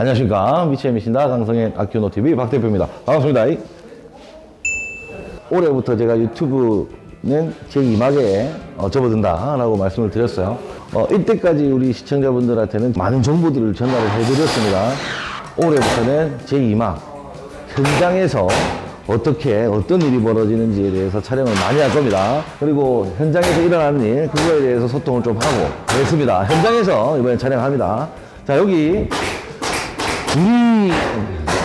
안녕하십니까. 미치엠이신다. 강성현 아키노TV 박 대표입니다. 반갑습니다. 올해부터 제가 유튜브는 제 이막에 어, 접어든다 라고 말씀을 드렸어요. 어, 이때까지 우리 시청자분들한테는 많은 정보들을 전달을 해드렸습니다. 올해부터는 제 이막 현장에서 어떻게 어떤 일이 벌어지는지에 대해서 촬영을 많이 할 겁니다. 그리고 현장에서 일어나는 일 그거에 대해서 소통을 좀 하고 그랬습니다. 현장에서 이번에 촬영합니다. 자 여기 우리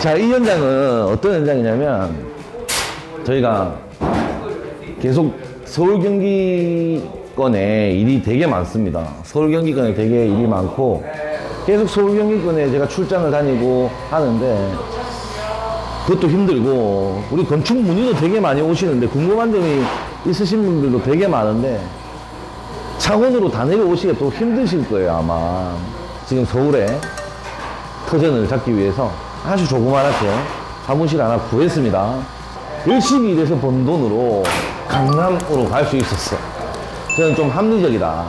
자 이 현장은 어떤 현장이냐면 저희가 계속 서울 경기권에 일이 되게 많습니다. 서울 경기권에 되게 일이 많고 계속 서울 경기권에 제가 출장을 다니고 하는데 그것도 힘들고 우리 건축 문의도 되게 많이 오시는데 궁금한 점이 있으신 분들도 되게 많은데 창원으로 다 내려오시기가 또 힘드실 거예요 아마. 지금 서울에 터전을 잡기 위해서 아주 조그만하게 사무실 하나 구했습니다. 열심히 일해서 번 돈으로 강남으로 갈 수 있었어. 저는 좀 합리적이다.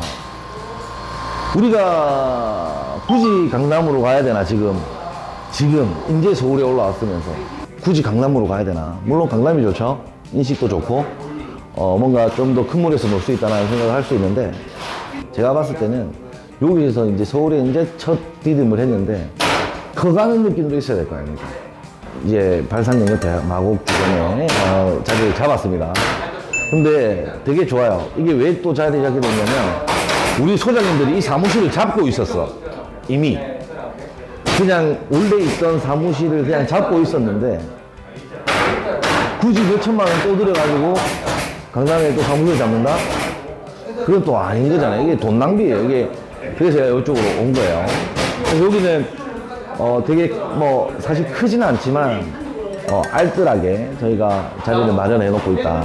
우리가 굳이 강남으로 가야 되나 지금? 지금 이제 서울에 올라왔으면서 굳이 강남으로 가야 되나? 물론 강남이 좋죠. 인식도 좋고 어 뭔가 좀 더 큰 물에서 놀 수 있다는 생각을 할 수 있는데 제가 봤을 때는 여기에서 이제 서울에 이제 첫 디딤을 했는데 커가는 느낌도 있어야 될 거 아닙니까 이제 옆에 마곡 주변에 어, 자리를 잡았습니다 근데 되게 좋아요 이게 왜 또 자리 잡게 됐냐면 우리 소장님들이 이 사무실을 잡고 있었어 이미 그냥 원래 있던 사무실을 그냥 잡고 있었는데 굳이 몇 천만 원또 들여가지고 강남에 또 사무실 잡는다? 그건 또 아닌 거잖아요. 이게 돈 낭비예요. 이게 그래서 제가 이쪽으로 온 거예요. 여기는 어 되게 뭐 사실 크진 않지만 어 알뜰하게 저희가 자리를 마련해 놓고 있다.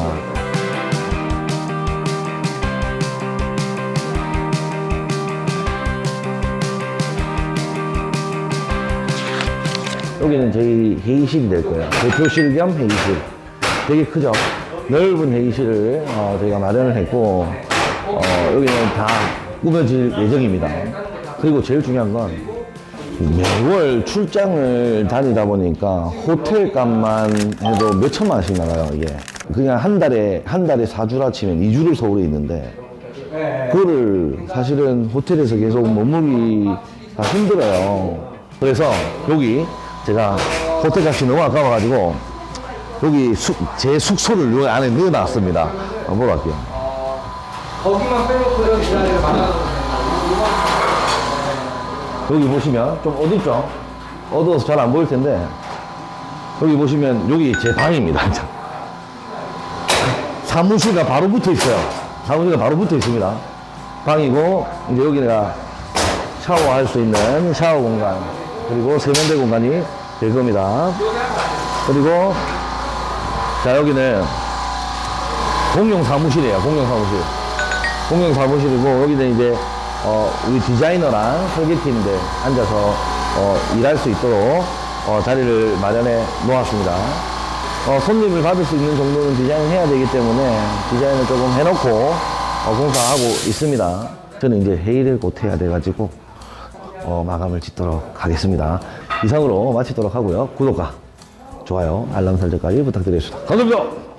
여기는 저희 회의실이 될 거예요. 대표실 겸 회의실. 되게 크죠? 넓은 회의실을 어, 저희가 마련을 했고, 어, 여기는 다 꾸며질 예정입니다. 그리고 제일 중요한 건 매월 출장을 다니다 보니까 호텔 값만 해도 몇 천만 원씩 나가요, 이게. 그냥 한 달에, 한 달에 4주라 치면 2주를 서울에 있는데, 그거를 사실은 호텔에서 계속 머무기가 힘들어요. 그래서 여기 제가 호텔 값이 너무 아까워가지고 여기 숙, 제 숙소를 요 안에 넣어놨습니다. 한번 보러 갈게요. 거기만 빼놓고요 이 자리를 막아놓으세요 여기 보시면 좀 어둡죠? 어두워서 잘 안 보일 텐데 여기 보시면 여기 제 방입니다. 사무실과 바로 붙어 있어요. 사무실과 바로 붙어 있습니다. 방이고 이제 여기가 샤워할 수 있는 샤워 공간 그리고 세면대 공간이 될 겁니다. 그리고 자 여기는 공용 사무실이에요. 공용 사무실. 공용 사무실이고 여기는 이제 어, 우리 디자이너랑 설계팀들 앉아서 어, 일할 수 있도록 어, 자리를 마련해 놓았습니다. 어, 손님을 받을 수 있는 정도는 디자인을 해야 되기 때문에 디자인을 조금 해놓고 어, 공사하고 있습니다. 저는 이제 회의를 곧 해야 돼가지고 어, 마감을 짓도록 하겠습니다. 이상으로 마치도록 하고요. 구독과 좋아요, 알람 설정까지 부탁드리겠습니다. 감사합니다.